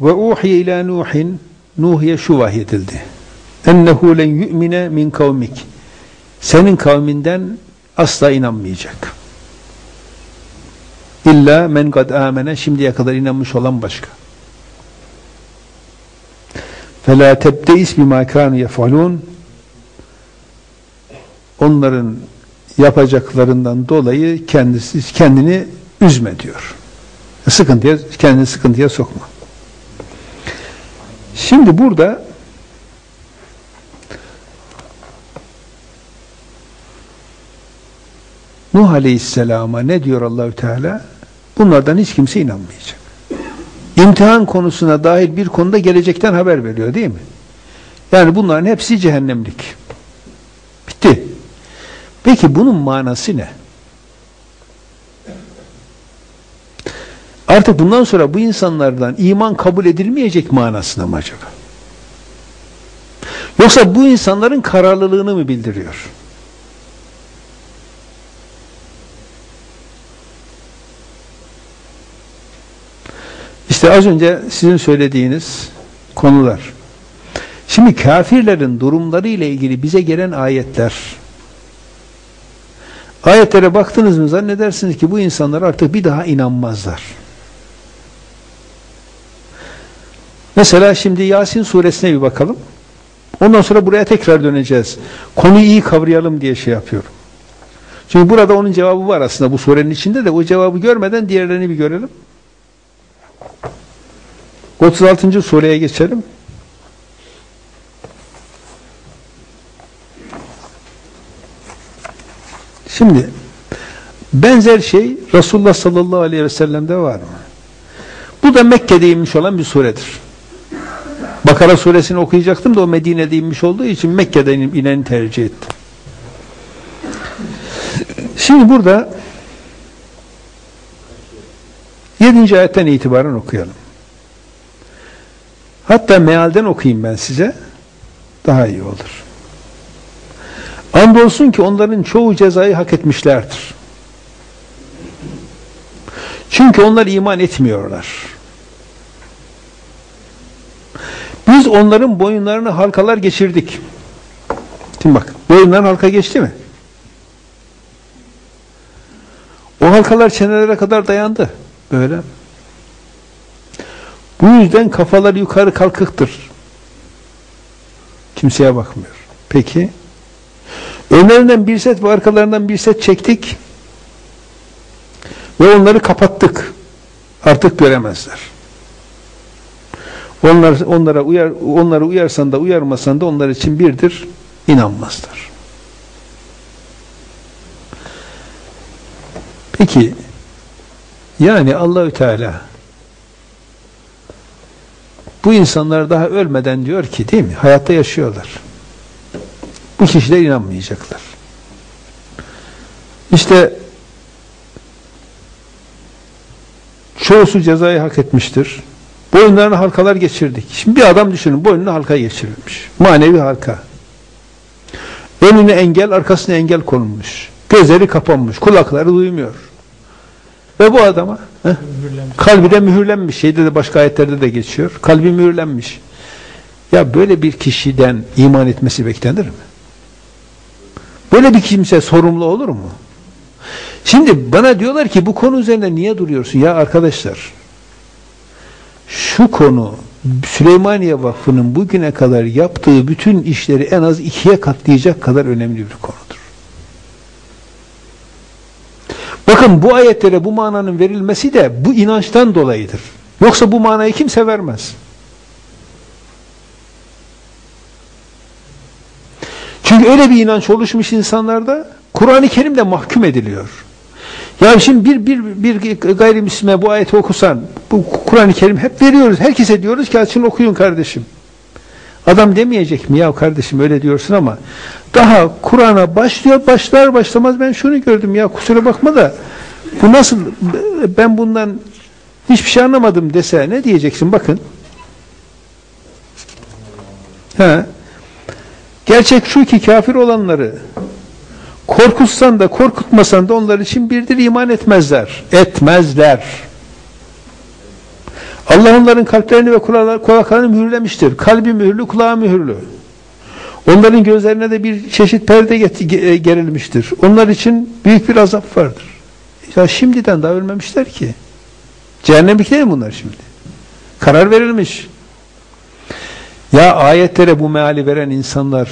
Ve uhiye ila Nuhin Nuh'ye şu vahyedildi. Ennehu len yu'mine min kavmik. Senin kavminden asla inanmayacak. İlla men kad amene şimdiye kadar inanmış olan başka. Fela tebdeis bima kanu yefalun. Onların yapacaklarından dolayı kendisi kendini üzme diyor. Sıkıntıya kendini sıkıntıya sokma. Şimdi burada Nuh Aleyhisselam'a ne diyor Allahü Teala? Bunlardan hiç kimse inanmayacak. İmtihan konusuna dahil bir konuda gelecekten haber veriyor değil mi? Yani bunların hepsi cehennemlik. Bitti. Peki bunun manası ne? Artık bundan sonra bu insanlardan iman kabul edilmeyecek manasına mı acaba? Yoksa bu insanların kararlılığını mı bildiriyor? İşte az önce sizin söylediğiniz konular. Şimdi kafirlerin durumları ile ilgili bize gelen ayetler ayetlere baktınız mı zannedersiniz ki bu insanlar artık bir daha inanmazlar. Mesela şimdi Yasin suresine bir bakalım. Ondan sonra buraya tekrar döneceğiz. Konuyu iyi kavrayalım diye şey yapıyorum. Çünkü burada onun cevabı var aslında bu surenin içinde de o cevabı görmeden diğerlerini bir görelim. 36. sureye geçelim. Şimdi benzer şey Resulullah sallallahu aleyhi ve sellem'de var mı? Bu da Mekke'de inmiş olan bir suredir. Bakara suresini okuyacaktım da o Medine'de inmiş olduğu için Mekke'de ineni tercih ettim. Şimdi burada 7. ayetten itibaren okuyalım. Hatta mealden okuyayım ben size. Daha iyi olur. Andolsun ki onların çoğu cezayı hak etmişlerdir. Çünkü onlar iman etmiyorlar. Biz onların boyunlarını halkalar geçirdik. Şimdi bak, boyunların halka geçti mi? O halkalar çenelere kadar dayandı. Böyle. Bu yüzden kafalar yukarı kalkıktır. Kimseye bakmıyor. Peki. Önlerinden bir set ve arkalarından bir set çektik. Ve onları kapattık. Artık göremezler. Onlar, onlara uyar, onları uyarsan da uyarmasan da onlar için birdir. inanmazlar. Peki yani Allahü Teala bu insanlar daha ölmeden diyor ki değil mi? Hayatta yaşıyorlar. Bu kişiler inanmayacaklar. İşte çoğusu cezayı hak etmiştir. Boyunlarına halkalar geçirdik. Şimdi bir adam düşünün boynuna halka geçirilmiş. Manevi halka. Önüne engel, arkasına engel konulmuş. Gözleri kapanmış, kulakları duymuyor. Ve bu adama he, kalbi de mühürlenmiş. Şeyde de başka ayetlerde de geçiyor. Kalbi mühürlenmiş. Ya böyle bir kişiden iman etmesi beklenir mi? Böyle bir kimse sorumlu olur mu? Şimdi bana diyorlar ki bu konu üzerinde niye duruyorsun? Ya arkadaşlar şu konu Süleymaniye Vakfı'nın bugüne kadar yaptığı bütün işleri en az ikiye katlayacak kadar önemli bir konudur. Bakın bu ayetlere bu mananın verilmesi de bu inançtan dolayıdır. Yoksa bu manayı kimse vermez. Çünkü öyle bir inanç oluşmuş insanlarda Kur'an-ı Kerim de mahkum ediliyor. Ya şimdi bir, bir, bir gayrimüslime bu ayeti okusan, bu Kur'an-ı Kerim hep veriyoruz. Herkese diyoruz ki açın okuyun kardeşim. Adam demeyecek mi ya kardeşim öyle diyorsun ama daha Kur'an'a başlıyor başlar başlamaz ben şunu gördüm ya kusura bakma da bu nasıl ben bundan hiçbir şey anlamadım dese ne diyeceksin bakın. Ha. Gerçek şu ki kafir olanları korkutsan da korkutmasan da onlar için birdir iman etmezler. Etmezler. Allah onların kalplerini ve kulaklarını mühürlemiştir. Kalbi mühürlü, kulağı mühürlü. Onların gözlerine de bir çeşit perde e, gerilmiştir. Onlar için büyük bir azap vardır. Ya şimdiden daha ölmemişler ki. Cehennemlik değil bunlar şimdi? Karar verilmiş. Ya ayetlere bu meali veren insanlar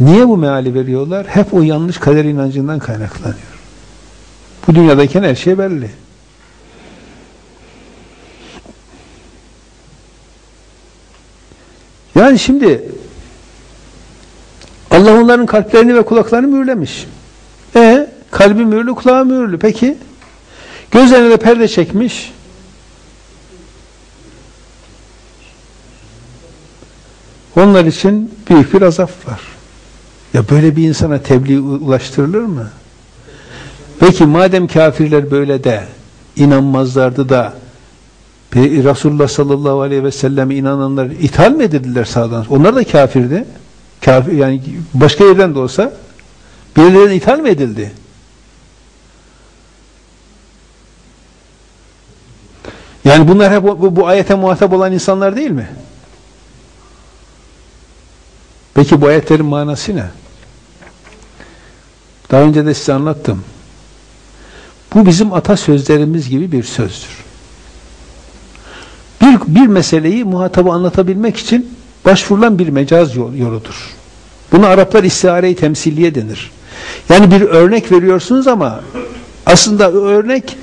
niye bu meali veriyorlar? Hep o yanlış kader inancından kaynaklanıyor. Bu dünyadayken her şey belli. Yani şimdi Allah onların kalplerini ve kulaklarını mühürlemiş. E kalbi mühürlü, kulağı mühürlü. Peki gözlerine de perde çekmiş. Onlar için büyük bir azap var. Ya böyle bir insana tebliğ ulaştırılır mı? Peki madem kafirler böyle de inanmazlardı da Resulullah sallallahu aleyhi ve selleme inananlar ithal mi edildiler sağdan? Onlar da kafirdi. Kafir, yani başka yerden de olsa birilerine ithal mi edildi? Yani bunlar hep bu, bu ayete muhatap olan insanlar değil mi? Peki bu ayetlerin manası ne? Daha önce de size anlattım. Bu bizim atasözlerimiz gibi bir sözdür. Bir, bir meseleyi muhatabı anlatabilmek için başvurulan bir mecaz yol, yoludur. Bunu Araplar istihare-i temsiliye denir. Yani bir örnek veriyorsunuz ama aslında örnek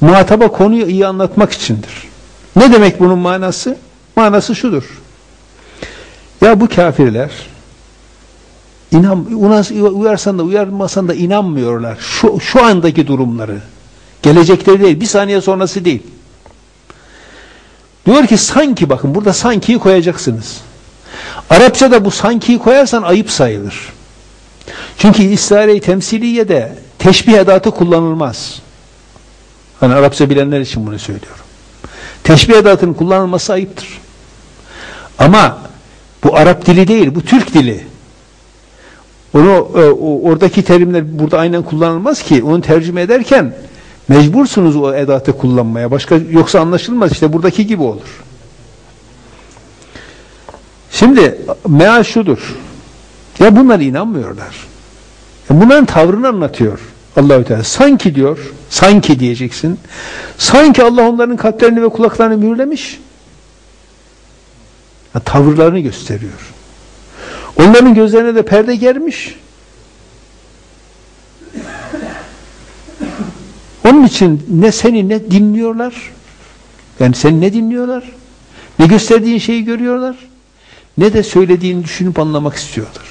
muhataba konuyu iyi anlatmak içindir. Ne demek bunun manası? Manası şudur. Ya bu kafirler inan, uyarsan da uyarmasan da inanmıyorlar. Şu, şu andaki durumları. Gelecekleri değil, bir saniye sonrası değil. Diyor ki sanki bakın burada sankiyi koyacaksınız. Arapçada bu sankiyi koyarsan ayıp sayılır. Çünkü istare-i temsiliyede teşbih edatı kullanılmaz. Hani Arapça bilenler için bunu söylüyorum. Teşbih edatının kullanılması ayıptır. Ama bu Arap dili değil, bu Türk dili. Onu e, oradaki terimler burada aynen kullanılmaz ki onu tercüme ederken Mecbursunuz o edatı kullanmaya. Başka yoksa anlaşılmaz. İşte buradaki gibi olur. Şimdi meal şudur. Ya bunlar inanmıyorlar. Ya bunların tavrını anlatıyor Allahü Teala. Sanki diyor, sanki diyeceksin. Sanki Allah onların kalplerini ve kulaklarını mühürlemiş. Ya, tavırlarını gösteriyor. Onların gözlerine de perde germiş. Onun için ne seni ne dinliyorlar, yani seni ne dinliyorlar, ne gösterdiğin şeyi görüyorlar, ne de söylediğini düşünüp anlamak istiyorlar.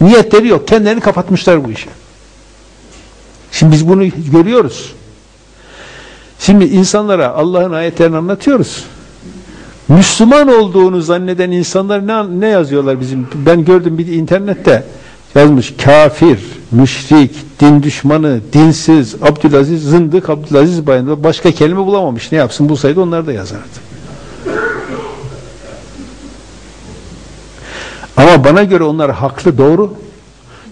Niyetleri yok, kendilerini kapatmışlar bu işe. Şimdi biz bunu görüyoruz. Şimdi insanlara Allah'ın ayetlerini anlatıyoruz. Müslüman olduğunu zanneden insanlar ne, ne yazıyorlar bizim? Ben gördüm bir internette yazmış kafir, müşrik, din düşmanı, dinsiz, Abdülaziz, zındık, Abdülaziz bayında başka kelime bulamamış. Ne yapsın bulsaydı onlar da yazardı. Ama bana göre onlar haklı, doğru.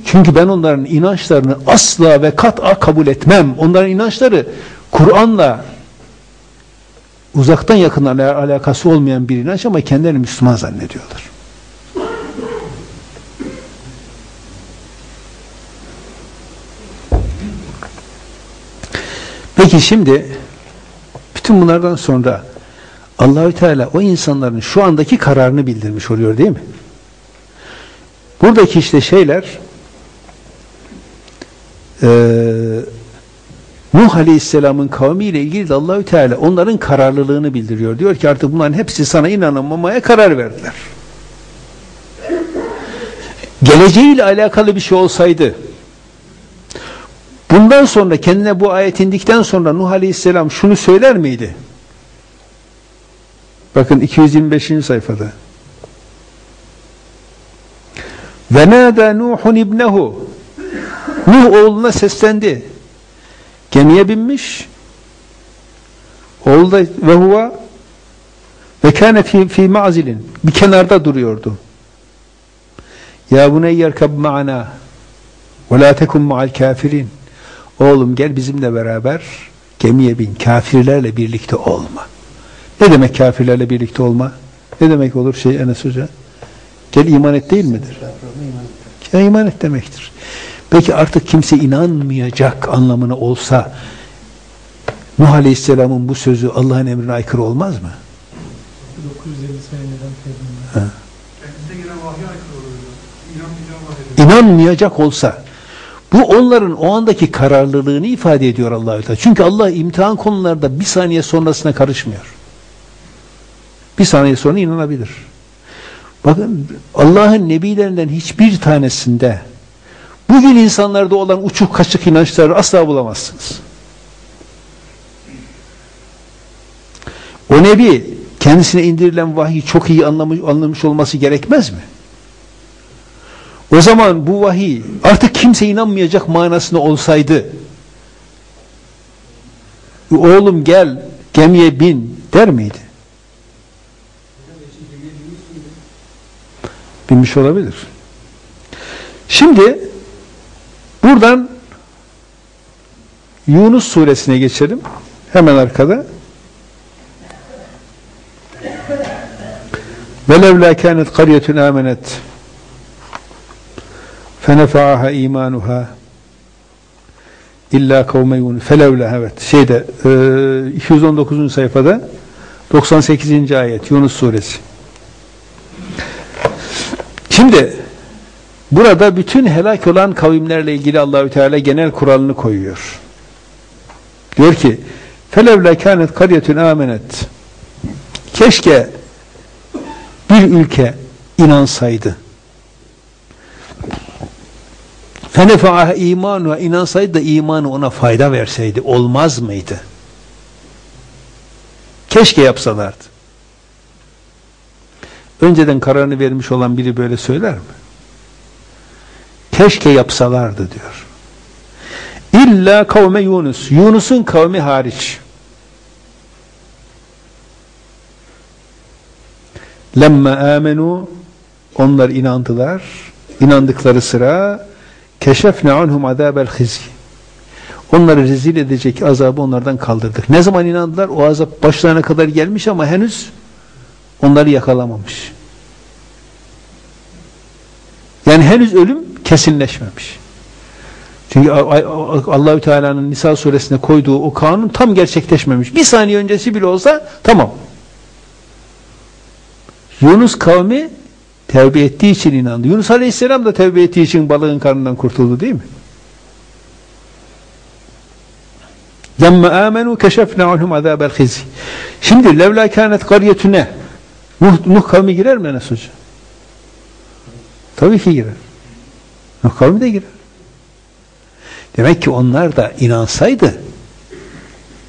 Çünkü ben onların inançlarını asla ve kat'a kabul etmem. Onların inançları Kur'an'la uzaktan yakından alakası olmayan bir inanç ama kendilerini Müslüman zannediyorlar. Peki şimdi bütün bunlardan sonra Allahü Teala o insanların şu andaki kararını bildirmiş oluyor değil mi? Buradaki işte şeyler e, Nuh Aleyhisselam'ın kavmiyle ilgili de Allahü Teala onların kararlılığını bildiriyor. Diyor ki artık bunların hepsi sana inanamamaya karar verdiler. Geleceğiyle alakalı bir şey olsaydı Bundan sonra kendine bu ayet indikten sonra Nuh Aleyhisselam şunu söyler miydi? Bakın 225. sayfada. Ve nâdâ Nuhun ibnehu Nuh oğluna seslendi. Gemiye binmiş. Oğlu da ve huva ve kâne fi, fi ma'zilin bir kenarda duruyordu. Ya buneyyer kab ma'ana ve la tekun ma'al kafirin Oğlum gel bizimle beraber Gemiye bin, kafirlerle birlikte olma. Ne demek kafirlerle birlikte olma? Ne demek olur şey Enes Hoca? Gel iman et değil midir? Gel iman et demektir. Peki artık kimse inanmayacak anlamına olsa Nuh Aleyhisselam'ın bu sözü Allah'ın emrine aykırı olmaz mı? 950 seneden peygamber. Kendisine gelen vahye aykırı vahye. İnanmayacak olsa bu onların o andaki kararlılığını ifade ediyor Allahü Teala. Çünkü Allah imtihan konularda bir saniye sonrasına karışmıyor. Bir saniye sonra inanabilir. Bakın Allah'ın nebilerinden hiçbir tanesinde bugün insanlarda olan uçuk kaçık inançları asla bulamazsınız. O nebi kendisine indirilen vahyi çok iyi anlamış, anlamış olması gerekmez mi? O zaman bu vahiy artık kimse inanmayacak manasında olsaydı oğlum gel gemiye bin der miydi? Binmiş olabilir. Şimdi buradan Yunus suresine geçelim. Hemen arkada. وَلَوْلَا كَانَتْ قَرْيَةٌ آمَنَتْ فَنَفَعَهَا اِيمَانُهَا İlla kavme Yunus. Felevla evet. Şeyde e, 219. sayfada 98. ayet Yunus suresi. Şimdi burada bütün helak olan kavimlerle ilgili Allahü Teala genel kuralını koyuyor. Diyor ki: "Felevla kanet qaryetun amenet." Keşke bir ülke inansaydı. Fenefa'ah imanu inansaydı da imanı ona fayda verseydi olmaz mıydı? Keşke yapsalardı. Önceden kararını vermiş olan biri böyle söyler mi? Keşke yapsalardı diyor. İlla kavme Yunus. Yunus'un kavmi hariç. Lemme amenu onlar inandılar. İnandıkları sıra keşefne anhum azabel hizi. Onları rezil edecek azabı onlardan kaldırdık. Ne zaman inandılar? O azap başlarına kadar gelmiş ama henüz onları yakalamamış. Yani henüz ölüm kesinleşmemiş. Çünkü Allahü Teala'nın Nisa suresine koyduğu o kanun tam gerçekleşmemiş. Bir saniye öncesi bile olsa tamam. Yunus kavmi tevbe ettiği için inandı. Yunus Aleyhisselam da tevbe ettiği için balığın karnından kurtuldu değil mi? Lemme amenu keşefne anhum azabel khizi. Şimdi levla kânet karyetüne Nuh, Nuh kavmi girer mi Enes Hoca? Tabii ki girer. Kavmi de girer. Demek ki onlar da inansaydı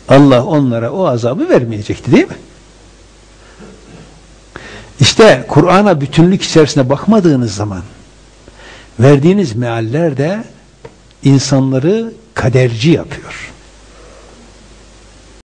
Allah onlara o azabı vermeyecekti değil mi? İşte Kur'an'a bütünlük içerisine bakmadığınız zaman verdiğiniz mealler de insanları kaderci yapıyor.